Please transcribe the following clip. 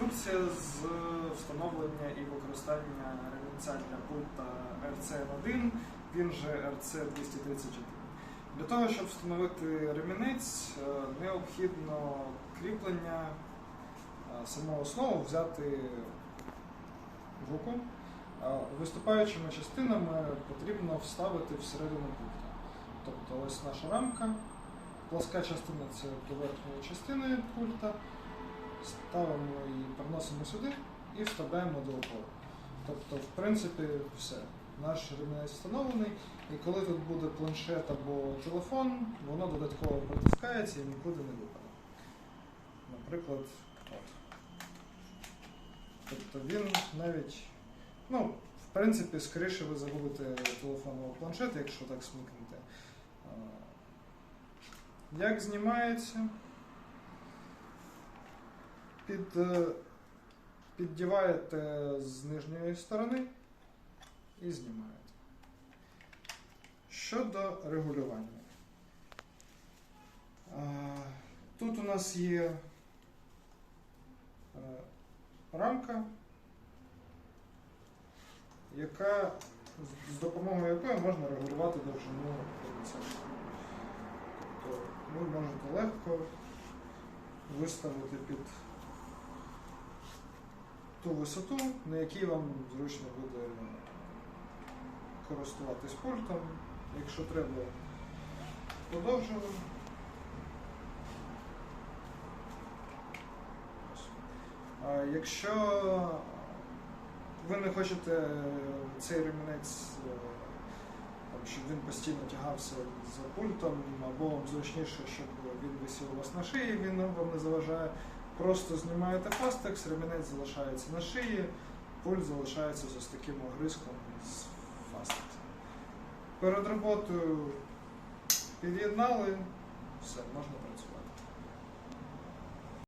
Інструкція з встановлення і використання ремінця пульта RCN1, він же RC231. Для того, щоб встановити ремінець, е, необхідно кріплення е, самого основу взяти в руку. Виступаючими частинами потрібно вставити всередину пульта. Тобто ось наша рамка, плоска частина це поверхня частини пульта. Ставимо її, переносимо сюди і вставляємо до опору. Тобто, в принципі, все. Наш ремінець встановлений, і коли тут буде планшет або телефон, воно додатково притискається і нікуди не випаде. Наприклад, от. Тобто він навіть, ну, в принципі, скоріше ви загубите телефон або планшет, якщо так смикнете. Як знімається? Під, е, піддіваєте з нижньої сторони і знімаєте. Щодо регулювання. Тут у нас є е, рамка, яка, з- допомогою якої можна регулювати довжину. Тобто ви можете легко виставити під ту висоту, на якій вам зручно буде користуватись пультом. Якщо треба, подовжуємо. Якщо ви не хочете цей ремінець, е, щоб він постійно тягався за пультом, або вам зручніше, щоб він висів у вас на шиї, він вам не заважає. Просто знімаєте фастекс, ремінець залишається на шиї, пульт залишається з ось таким огризком з фастексом. Перед роботою під'єднали, все, можна працювати.